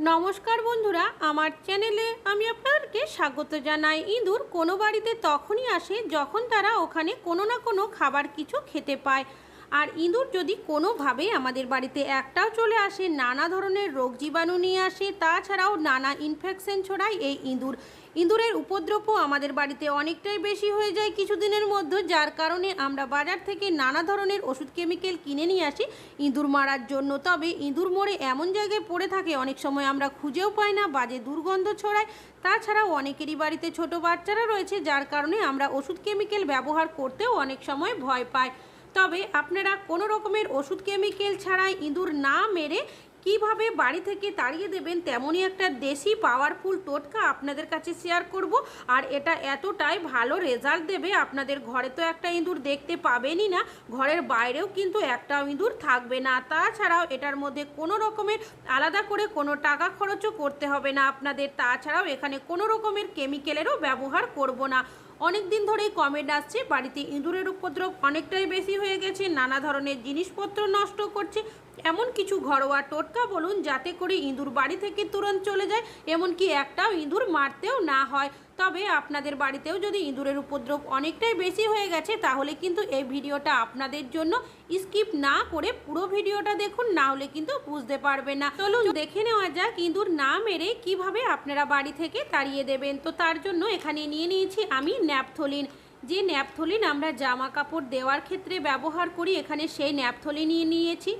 নমস্কার বন্ধুরা, আমার চ্যানেলে আমি আপনাদেরকে স্বাগত জানাই। ইঁদুর কোনো বাড়িতে তখনই আসে যখন তারা ওখানে কোনো না কোনো খাবার কিছু খেতে পায়। আর ইঁদুর যদি কোনোভাবে আমাদের বাড়িতে একটাও চলে আসে, নানা ধরনের রোগ জীবাণু নিয়ে আসে, তাছাড়াও নানা ইনফেকশন ছড়ায় এই ইঁদুর। ইঁদুরের উপদ্রবও আমাদের বাড়িতে অনেকটাই বেশি হয়ে যায় কিছুদিনের মধ্যে, যার কারণে আমরা বাজার থেকে নানা ধরনের ওষুধ কেমিক্যাল কিনে নিয়ে আসি ইঁদুর মারার জন্য। তবে ইঁদুর মরে এমন জায়গায় পড়ে থাকে, অনেক সময় আমরা খুঁজেও পাই না, বাজে দুর্গন্ধ ছড়ায়। তাছাড়াও অনেকেরই বাড়িতে ছোট বাচ্চারা রয়েছে, যার কারণে আমরা ওষুধ কেমিক্যাল ব্যবহার করতেও অনেক সময় ভয় পাই। তবে আপনারা কোনো রকমের ওষুধ কেমিক্যাল ছাড়াই ইঁদুর না মেরে কীভাবে বাড়ি থেকে তাড়িয়ে দেবেন তেমনই একটা দেশি পাওয়ারফুল টোটকা আপনাদের কাছে শেয়ার করব। আর এটা এতটাই ভালো রেজাল্ট দেবে, আপনাদের ঘরে তো একটা ইঁদুর দেখতে পাবেনই না, ঘরের বাইরেও কিন্তু একটা ইঁদুর থাকবে না। তাছাড়াও এটার মধ্যে কোনো রকমের আলাদা করে কোনো টাকা খরচও করতে হবে না আপনাদের। তাছাড়াও এখানে কোনো রকমের কেমিক্যালেরও ব্যবহার করব না। অনেক দিন ধরেই কমেন্ট আসছে, বাড়িতে ইঁদুরের উপদ্রব অনেকটাই বেশি হয়ে গেছে, নানা ধরনের জিনিসপত্র নষ্ট করছে, এমন কিছু ঘরোয়া টোটকা বলুন যাতে করে ইঁদুর বাড়ি থেকে তুরন্ত চলে যায়, এমনকি একটাও ইঁদুর মারতেও না হয়। তবে আপনাদের বাড়িতেও যদি ইঁদুরের উপদ্রব অনেকটাই বেশি হয়ে গেছে, তাহলে কিন্তু এই ভিডিওটা আপনাদের জন্য স্কিপ না করে পুরো ভিডিওটা দেখুন, না হলে কিন্তু বুঝতে পারবে না। চলুন দেখে নেওয়া যাক ইঁদুর না মেরে কীভাবে আপনারা বাড়ি থেকে তাড়িয়ে দেবেন। তো তার জন্য এখানে নিয়ে নিয়েছি আমি ন্যাপথলিন। যে ন্যাপথলিন আমরা জামা কাপড় দেওয়ার ক্ষেত্রে ব্যবহার করি, এখানে সেই ন্যাপথলিন নিয়ে নিয়েছি।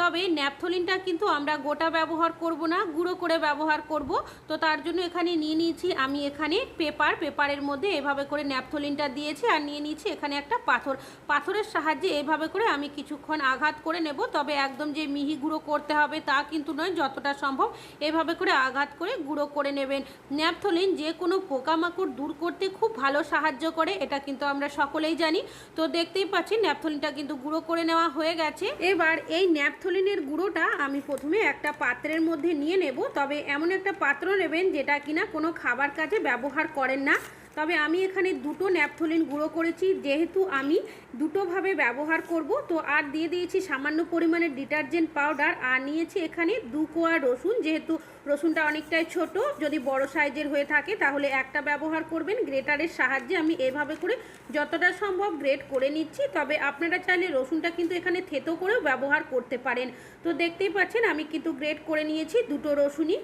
তবে ন্যাপথলিনটা কিন্তু আমরা গোটা ব্যবহার করব না, গুঁড়ো করে ব্যবহার করব। তো তার জন্য এখানে নিয়ে নিয়েছি আমি এখানে পেপার, পেপারের মধ্যে এভাবে করে ন্যাপথলিনটা দিয়েছি আর নিয়ে নিয়েছি এখানে একটা পাথর। পাথরের সাহায্যে এভাবে করে আমি কিছুক্ষণ আঘাত করে নেব, তবে একদম যে মিহি গুঁড়ো করতে হবে তা কিন্তু নয়, যতটা সম্ভব এভাবে করে আঘাত করে গুঁড়ো করে নেবেন। ন্যাপথলিন যে কোনো পোকামাকড় দূর করতে খুব ভালো সাহায্য করে, এটা কিন্তু আমরা সকলেই জানি। তো দেখতেই পাচ্ছি ন্যাপথলিনটা কিন্তু গুঁড়ো করে নেওয়া হয়ে গেছে। এবার এই ন্যাপথলিনের গুঁড়োটা আমি প্রথমে একটা পাত্রের মধ্যে নিয়ে নেব। তবে এমন একটা পাত্র নেবেন যেটা কিনা কোনো খাবার কাজে ব্যবহার করেন না। তবে আমি এখানে দুটো ন্যাপথলিন গুঁড়ো করেছি, যেহেতু আমি দুটোভাবে ব্যবহার করব, তো আর দিয়ে দিয়েছি সামান্য পরিমাণে ডিটারজেন্ট পাউডার, আর নিয়েছি এখানে দু কোয়া রসুন, যেহেতু রসুনটা অনেকটাই ছোট, যদি বড় সাইজের হয়ে থাকে তাহলে একটা ব্যবহার করবেন, গ্রেটারের সাহায্যে আমি এভাবে করে যতটা সম্ভব গ্রেট করে নিচ্ছি, তবে আপনারা চাইলে রসুনটা কিন্তু এখানে থেতো করেও ব্যবহার করতে পারেন। তো দেখতেই পাচ্ছেন আমি কিন্তু গ্রেট করে নিয়েছি দুটো রসুনই।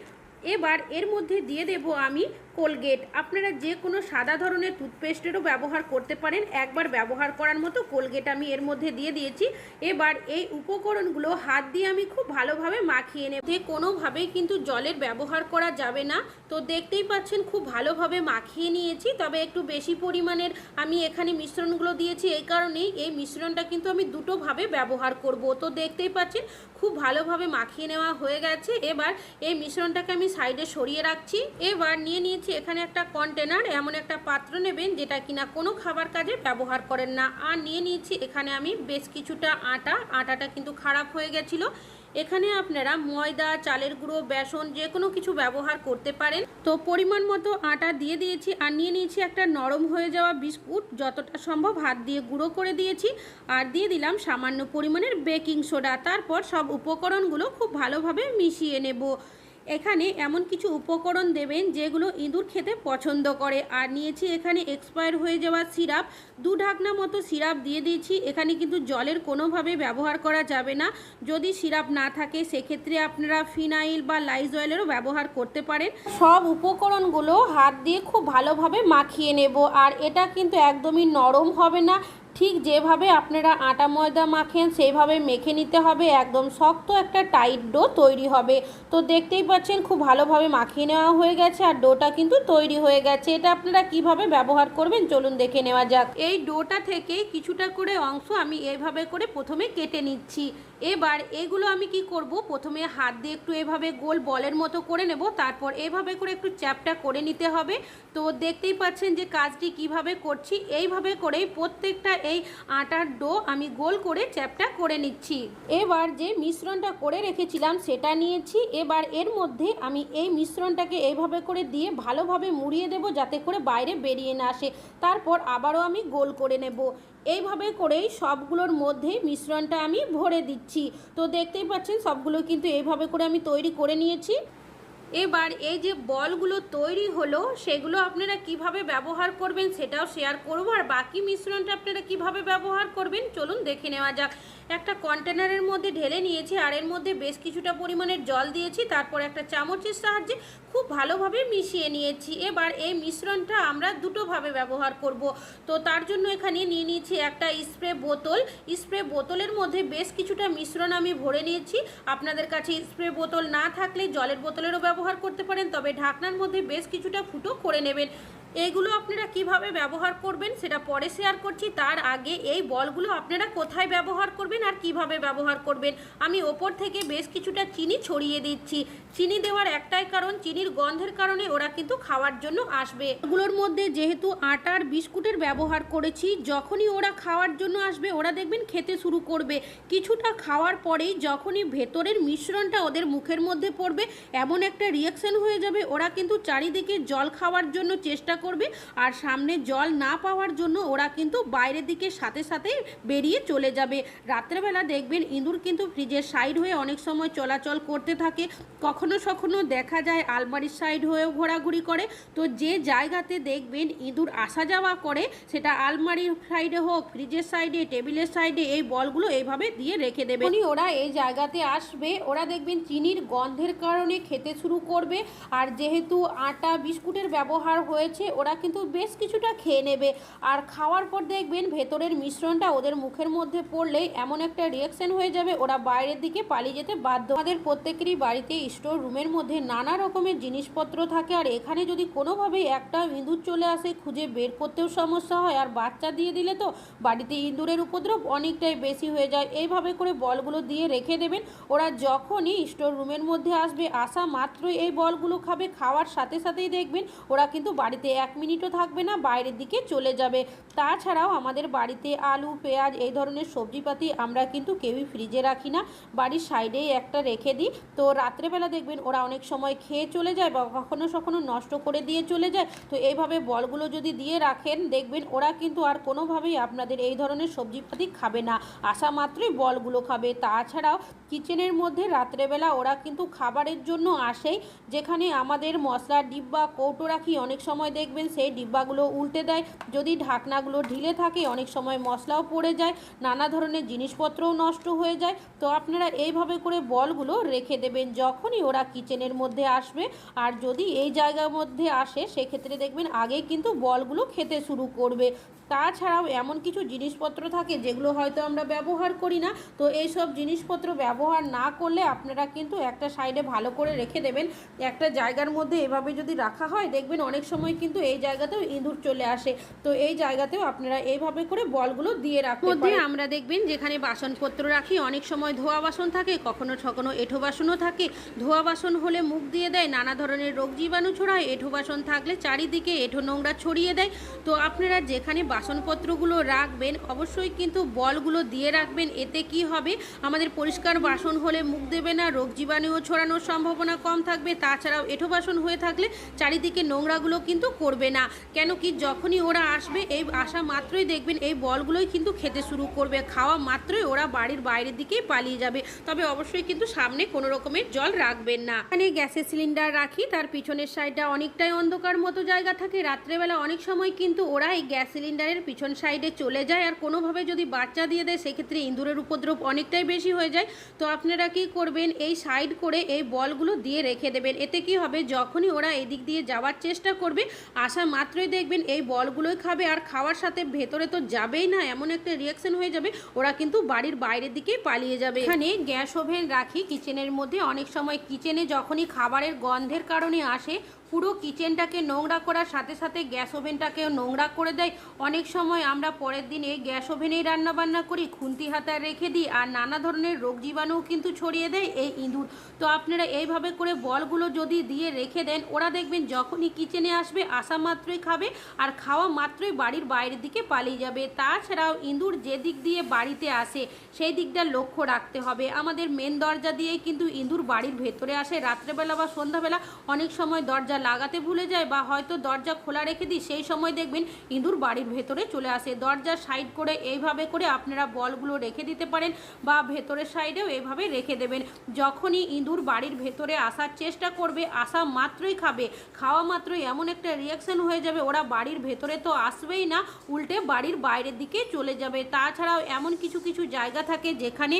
এবার এর মধ্যে দিয়ে দেব আমি কোলগেট। আপনারা যে কোনো সাদা ধরনের টুথপেস্টেরও ব্যবহার করতে পারেন। একবার ব্যবহার করার মতো কোলগেট আমি এর মধ্যে দিয়ে দিয়েছি। এবার এই উপকরণগুলো হাত দিয়ে আমি খুব ভালোভাবে মাখিয়ে নেব। যে কোনোভাবেই কিন্তু জলের ব্যবহার করা যাবে না। তো দেখতেই পাচ্ছেন, খুব ভালোভাবে মাখিয়ে নিয়েছি। তবে একটু বেশি পরিমাণের আমি এখানে মিশ্রণগুলো দিয়েছি। এই কারণেই এই মিশ্রণটা কিন্তু আমি দুটোভাবে ব্যবহার করব। তো দেখতেই পাচ্ছেন, খুব ভালোভাবে মাখিয়ে নেওয়া হয়ে গেছে। এবার এই মিশ্রণটাকে আমি সাইডে সরিয়ে রাখছি। এবার নিয়ে নিয়েছি এখানে একটা কন্টেনার এমন একটা পাত্র নেবেন যেটা কিনা কোনো খাবার কাজে ব্যবহার করেন না। আর নিয়ে নিয়েছি এখানে আমি বেশ কিছুটা আটা। আটাটা কিন্তু খারাপ হয়ে গেছিল। এখানে আপনারা ময়দা, চালের গুঁড়ো, বেসন যে কোনো কিছু ব্যবহার করতে পারেন। তো পরিমাণ মতো আটা দিয়ে দিয়েছি। আর নিয়ে নিয়েছি একটা নরম হয়ে যাওয়া বিস্কুট। যতটা সম্ভব হাত দিয়ে গুঁড়ো করে দিয়েছি। আর দিয়ে দিলাম সামান্য পরিমাণের বেকিং সোডা। তারপর সব উপকরণগুলো খুব ভালোভাবে মিশিয়ে নেব। এখানে এমন কিছু উপকরণ দেবেন যেগুলো ইঁদুর খেতে পছন্দ করে। আর নিয়েছি এখানে এক্সপায়ার হয়ে যাওয়া সিরাপ। দু ঢাকনা মতো সিরাপ দিয়ে দিয়েছি। এখানে কিন্তু জলের কোনোভাবে ব্যবহার করা যাবে না। যদি সিরাপ না থাকে, সেক্ষেত্রে আপনারা ফিনাইল বা লাইজ অয়েলেরও ব্যবহার করতে পারেন। সব উপকরণগুলো হাত দিয়ে খুব ভালোভাবে মাখিয়ে নেব। আর এটা কিন্তু একদমই নরম হবে না। ঠিক যেভাবে আপনারা আটা ময়দা মাখেন সেইভাবে মেখে নিতে হবে। একদম শক্ত একটা টাইট ডো তৈরি হবে। তো দেখতেই পাচ্ছেন, খুব ভালোভাবে মাখিয়ে নেওয়া হয়ে গেছে আর ডোটা কিন্তু তৈরি হয়ে গেছে। এটা আপনারা কীভাবে ব্যবহার করবেন চলুন দেখে নেওয়া যাক। এই ডোটা থেকে কিছুটা করে অংশ আমি এইভাবে করে প্রথমে কেটে নিচ্ছি। এবার এগুলো আমি কি করব? প্রথমে হাত দিয়ে একটু এভাবে গোল বলের মতো করে নেব। তারপর এভাবে করে একটু চ্যাপটা করে নিতে হবে। তো দেখতেই পাচ্ছেন যে কাজটি কীভাবে করছি। এইভাবে করেই প্রত্যেকটা এই আটার ডো আমি গোল করে চ্যাপটা করে নিচ্ছি। এবার যে মিশ্রণটা করে রেখেছিলাম সেটা নিয়েছি। এবার এর মধ্যে আমি এই মিশ্রণটাকে এইভাবে করে দিয়ে ভালোভাবে মুড়িয়ে দেব যাতে করে বাইরে বেরিয়ে না আসে। তারপর আবারও আমি গোল করে নেব। এইভাবে করেই সবগুলোর মধ্যে মিশ্রণটা আমি ভরে দিচ্ছি। তো দেখতেই পাচ্ছেন সবগুলো কিন্তু এইভাবে করে আমি তৈরি করে নিয়েছি। এবার এই যে বলগুলো তৈরি হলো, সেগুলো আপনারা কীভাবে ব্যবহার করবেন সেটাও শেয়ার করব, আর বাকি মিশ্রণটা আপনারা কীভাবে ব্যবহার করবেন, চলুন দেখে নেওয়া যাক। একটা কন্টেনারের মধ্যে ঢেলে নিয়েছি, আর এর মধ্যে বেশ কিছুটা পরিমাণের জল দিয়েছি, তারপর একটা চামচের সাহায্যে খুব ভালোভাবে মিশিয়ে নিয়েছি। এবার এই মিশ্রণটা আমরা দুটোভাবে ব্যবহার করব। তো তার জন্য এখানে নিয়ে নিয়েছি একটা স্প্রে বোতল। স্প্রে বোতলের মধ্যে বেশ কিছুটা মিশ্রণ আমি ভরে নিয়েছি। আপনাদের কাছে স্প্রে বোতল না থাকলে জলের বোতলেরও ব্যবহার করতে পারেন তবে ঢাকনার মধ্যে বেশ কিছুটা ফুটো করে নেবেন। এইগুলো আপনারা কীভাবে ব্যবহার করবেন সেটা পরে শেয়ার করছি। তার আগে এই বলগুলো আপনারা কোথায় ব্যবহার করবেন আর কীভাবে ব্যবহার করবেন? আমি ওপর থেকে বেশ কিছুটা চিনি ছড়িয়ে দিচ্ছি। চিনি দেওয়ার একটাই কারণ, চিনির গন্ধের কারণে ওরা কিন্তু খাওয়ার জন্য আসবে। এগুলোর মধ্যে যেহেতু আটার বিস্কুটের ব্যবহার করেছি, যখনই ওরা খাওয়ার জন্য আসবে, ওরা দেখবেন খেতে শুরু করবে। কিছুটা খাওয়ার পরেই যখনই ভেতরের মিশ্রণটা ওদের মুখের মধ্যে পড়বে, এমন একটা রিয়াকশন হয়ে যাবে। ওরা কিন্তু চারিদিকে জল খাওয়ার জন্য চেষ্টা করবে। আর সামনে জল না পাওয়ার জন্য ওরা কিন্তু বাইরের দিকে সাথে সাথে বেরিয়ে চলে যাবে। রাত্রেবেলা দেখবেন ইঁদুর কিন্তু ফ্রিজের সাইড হয়ে অনেক সময় চলাচল করতে থাকে। কখনো সখনো দেখা যায় আলমারির সাইড হয়েও ঘোরাঘুরি করে। তো যে জায়গাতে দেখবেন ইঁদুর আসা যাওয়া করে, সেটা আলমারির সাইডে হোক, ফ্রিজের সাইডে, টেবিলের সাইডে, এই বলগুলো এইভাবে দিয়ে রেখে দেবে। ওরা এই জায়গাতে আসবে। ওরা দেখবেন চিনির গন্ধের কারণে খেতে শুরু করবে। আর যেহেতু আটা, বিস্কুটের ব্যবহার হয়েছে ওরা কিন্তু বেশ কিছুটা খেয়ে নেবে। আর খাওয়ার পর দেখবেন ভেতরের মিশ্রণটা ওদের মুখের মধ্যে পড়লেই এমন একটা রিয়াকশন হয়ে যাবে, ওরা বাইরের দিকে পালিয়ে যেতে বাধ্য। আমাদের প্রত্যেকেরই বাড়িতে স্টোর রুমের মধ্যে নানা রকমের জিনিসপত্র থাকে, আর এখানে যদি কোনোভাবেই একটা ইঁদুর চলে আসে, খুঁজে বের করতেও সমস্যা হয়। আর বাচ্চা দিয়ে দিলে তো বাড়িতে ইঁদুরের উপদ্রব অনেকটাই বেশি হয়ে যায়। এইভাবে করে বলগুলো দিয়ে রেখে দেবেন। ওরা যখনই স্টোর রুমের মধ্যে আসবে, আসা মাত্রই এই বলগুলো খাবে। খাওয়ার সাথে সাথেই দেখবেন ওরা কিন্তু বাড়িতে এক মিনিটও থাকবে না, বাইরের দিকে চলে যাবে। তাছাড়াও আমাদের বাড়িতে আলু, পেঁয়াজ এই ধরনের সবজিপাতি আমরা কিন্তু কেউই ফ্রিজে রাখি না। বাড়ির সাইডেই একটা রেখে দিই। তো রাত্রেবেলা দেখবেন ওরা অনেক সময় খেয়ে চলে যায় বা কখনো কখনো নষ্ট করে দিয়ে চলে যায়। তো এইভাবে বলগুলো যদি দিয়ে রাখেন, দেখবেন ওরা কিন্তু আর কোনোভাবেই আপনাদের এই ধরনের সবজিপাতি খাবে না। আসা মাত্রই বলগুলো খাবে। তাছাড়াও কিচেনের মধ্যে রাত্রেবেলা ওরা কিন্তু খাবারের জন্য আসেই। যেখানে আমাদের মশলার ডিব্বা কৌটো রাখি অনেক সময় দেখবেন সেই ডিব্বাগুলো উল্টে দেয়। যদি ঢাকনাগুলো ঢিলে থাকে, অনেক সময় মশলাও পড়ে যায়, নানা ধরনের জিনিসপত্রও নষ্ট হয়ে যায়। তো আপনারা এইভাবে করে বলগুলো রেখে দেবেন যখনই ওরা কিচেনের মধ্যে আসবে। আর যদি এই জায়গার মধ্যে আসে, সেক্ষেত্রে দেখবেন আগে কিন্তু বলগুলো খেতে শুরু করবে। তাছাড়াও এমন কিছু জিনিসপত্র থাকে যেগুলো হয়তো আমরা ব্যবহার করি না। তো এই সব জিনিসপত্র ব্যবহার না করলে আপনারা কিন্তু একটা সাইডে ভালো করে রেখে দেবেন। একটা জায়গার মধ্যে এভাবে যদি রাখা হয় দেখবেন অনেক সময় কিন্তু এই জায়গাতেও ইঁদুর চলে আসে। তো এই জায়গাতেও আপনারা এইভাবে করে বলগুলো দিয়ে রাখতে মধ্যে আমরা দেখবেন যেখানে বাসনপত্র রাখি অনেক সময় ধোয়া বাসন থাকে কখনো কখনো এঁঠো বাসনও থাকে। ধোয়া বাসন হলে মুখ দিয়ে দেয় নানা ধরনের রোগ জীবাণু ছড়ায়। এঁঠো বাসন থাকলে চারিদিকে এঁঠো নোংরা ছড়িয়ে দেয়। তো আপনারা যেখানে বাসনপত্রগুলো রাখবেন, অবশ্যই কিন্তু বলগুলো দিয়ে রাখবেন। এতে কি হবে? আমাদের পরিষ্কার বাসন হলে মুখ দেবে না, রোগ জীবাণুও ছড়ানোর সম্ভাবনা কম থাকবে। তাছাড়াও এঁঠো বাসন হয়ে থাকলে চারিদিকে নোংরাগুলো কিন্তু করবে না। কেন কি যখনই ওরা আসবে, এই আসা মাত্রই দেখবেন এই বলগুলোই কিন্তু খেতে শুরু করবে। খাওয়া মাত্রই ওরা বাড়ির বাইরের দিকেই পালিয়ে যাবে। তবে অবশ্যই কিন্তু সামনে কোনো রকমের জল রাখবেন না। এখানে গ্যাসের সিলিন্ডার রাখি, তার পিছনের সাইডটা অনেকটাই অন্ধকার মতো জায়গা থাকে। রাত্রেবেলা অনেক সময় কিন্তু ওরা এই গ্যাস সিলিন্ডারের পিছন সাইডে চলে যায় আর কোনোভাবে যদি বাচ্চা দিয়ে দেয়, সেক্ষেত্রে ইঁদুরের উপদ্রব অনেকটাই বেশি হয়ে যায়। তো আপনারা কি করবেন? এই সাইড করে এই বলগুলো দিয়ে রেখে দেবেন। এতে কি হবে? যখনই ওরা এদিক দিয়ে যাওয়ার চেষ্টা করবে আসা মাত্রই দেখবেন এই বলগুলোই খাবে। আর খাওয়ার সাথে ভেতরে তো যাবেই না, এমন একটা রিয়াকশন হয়ে যাবে। ওরা কিন্তু বাড়ির বাইরের দিকে পালিয়ে যাবে। এখানে গ্যাস ওভেন রাখি। কিচেনের মধ্যে অনেক সময় কিচেনে যখনই খাবারের গন্ধের কারণে আসে পুরো কিচেনটাকে নোংরা করার সাথে সাথে গ্যাস ওভেনটাকেও নোংরা করে দেয়। অনেক সময় আমরা পরের দিনে গ্যাস ওভেনেই রান্না বান্না করি, খুন্তি হাতায় রেখে দিই আর নানা ধরনের রোগ জীবাণুও কিন্তু ছড়িয়ে দেয় এই ইঁদুর। তো আপনারা এইভাবে করে বলগুলো যদি দিয়ে রেখে দেন, ওরা দেখবেন যখনই কিচেনে আসবে, আসা মাত্রই খাবে আর খাওয়া মাত্রই বাড়ির বাইরের দিকে পালিয়ে যাবে। তাছাড়াও ইঁদুর যে দিক দিয়ে বাড়িতে আসে, সেই দিকটা লক্ষ্য রাখতে হবে। আমাদের মেন দরজা দিয়েই কিন্তু ইঁদুর বাড়ির ভেতরে আসে। রাত্রেবেলা বা সন্ধ্যাবেলা অনেক সময় দরজা লাগাতে ভুলে যায় বা হয়তো দরজা খোলা রেখে দিই, সেই সময় দেখবেন ইঁদুর বাড়ির ভেতরে চলে আসে। দরজা সাইড করে এইভাবে করে আপনারা বলগুলো রেখে দিতে পারেন বা ভেতরের সাইডেও এইভাবে রেখে দেবেন। যখনই ইঁদুর বাড়ির ভেতরে আসার চেষ্টা করবে, আসা মাত্রই খাবে। খাওয়া মাত্রই এমন একটা রিয়াকশন হয়ে যাবে, ওরা বাড়ির ভেতরে তো আসবেই না, উল্টে বাড়ির বাইরের দিকে চলে যাবে। তাছাড়াও এমন কিছু কিছু জায়গা থাকে যেখানে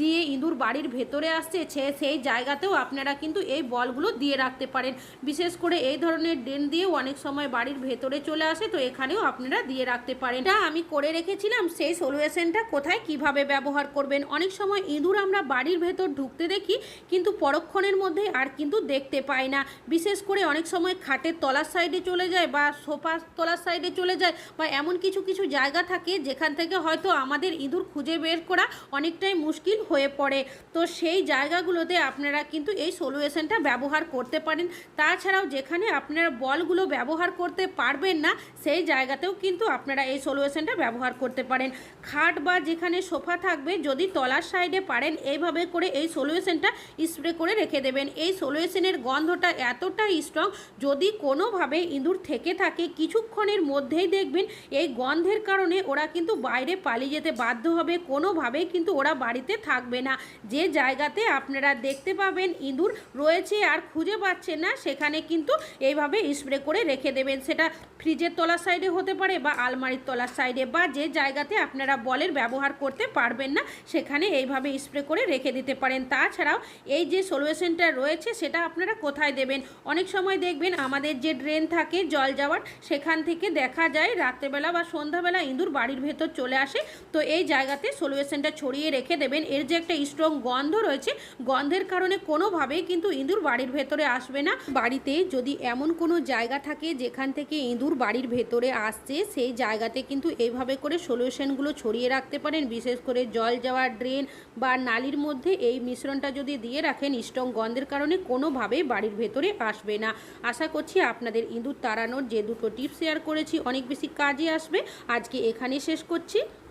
দিয়ে ইঁদুর বাড়ির ভেতরে আসছে সেই জায়গাতেও আপনারা কিন্তু এই বলগুলো দিয়ে রাখতে পারেন। বিশেষ করে এই ধরনের ড্রেন দিয়েও অনেক সময় বাড়ির ভেতরে চলে আসে, তো এখানেও আপনারা দিয়ে রাখতে পারেন। এটা আমি করে রেখেছিলাম, সেই সলিউশনটা কোথায়, কীভাবে ব্যবহার করবেন? অনেক সময় ইঁদুর আমরা বাড়ির ভেতর ঢুকতে দেখি, কিন্তু পরক্ষণের মধ্যে আর কিন্তু দেখতে পাই না। বিশেষ করে অনেক সময় খাটের তলার সাইডে চলে যায় বা সোফার তলার সাইডে চলে যায় বা এমন কিছু কিছু জায়গা থাকে যেখান থেকে হয়তো আমাদের ইঁদুর খুঁজে বের করা অনেকটাই মুশকিল হয়ে পড়ে। তো সেই জায়গাগুলোতে আপনারা কিন্তু এই সলিউশনটা ব্যবহার করতে পারেন। তাছাড়াও যেখানে আপনারা বলগুলো ব্যবহার করতে পারবেন না, সেই জায়গাতেও কিন্তু আপনারা এই সলিউশনটা ব্যবহার করতে পারেন। খাট বা যেখানে সোফা থাকবে, যদি তলার সাইডে পারেন, এইভাবে করে এই সলিউশনটা স্প্রে করে রেখে দেবেন। এই সলিউশনের গন্ধটা এতটাই স্ট্রং যদি কোনোভাবে ইঁদুর থেকে থাকে, কিছুক্ষণের মধ্যেই দেখবেন, এই গন্ধের কারণে ওরা কিন্তু বাইরে পালিয়ে যেতে বাধ্য হবে, কোনোভাবেই কিন্তু ওরা বাড়িতে থাকবে না। যে জায়গাতে আপনারা দেখতে পাবেন ইঁদুর রয়েছে আর খুঁজে পাচ্ছে না, সেখানে কিন্তু এইভাবে স্প্রে করে রেখে দেবেন। সেটা ফ্রিজের তলার সাইডে হতে পারে বা আলমারির তলার সাইডে বা যে জায়গাতে আপনারা বলের ব্যবহার করতে পারবেন না, সেখানে এইভাবে স্প্রে করে রেখে দিতে পারেন। তাছাড়াও এই যে সলিউশনটা রয়েছে, সেটা আপনারা কোথায় দেবেন? অনেক সময় দেখবেন আমাদের যে ড্রেন থাকে জল যাওয়ার, সেখান থেকে দেখা যায় রাত্রেবেলা বা সন্ধ্যাবেলা ইঁদুর বাড়ির ভেতর চলে আসে। তো এই জায়গাতে সলিউশনটা ছড়িয়ে রেখে দেবেন। এর যে একটা স্ট্রং গন্ধ রয়েছে, গন্ধের কারণে কোনোভাবেই কিন্তু ইঁদুর বাড়ির ভেতরে আসবে না। বাড়িতে যদি এমন কোনো জায়গা থাকে যেখান থেকে ইঁদুর বাড়ির ভেতরে আসছে, সেই জায়গাতে কিন্তু এইভাবে করে সলিউশনগুলো ছড়িয়ে রাখতে পারেন। বিশেষ করে জল যাওয়ার ড্রেন বা নালির মধ্যে এই মিশ্রণটা যদি দিয়ে রাখেন, স্ট্রং গন্ধের কারণে কোনোভাবেই বাড়ির ভেতরে আসবে না। আশা করছি আপনাদের ইঁদুর তাড়ানোর যে দুটো টিপস শেয়ার করেছি, অনেক বেশি কাজে আসবে। আজকে এখানেই শেষ করছি।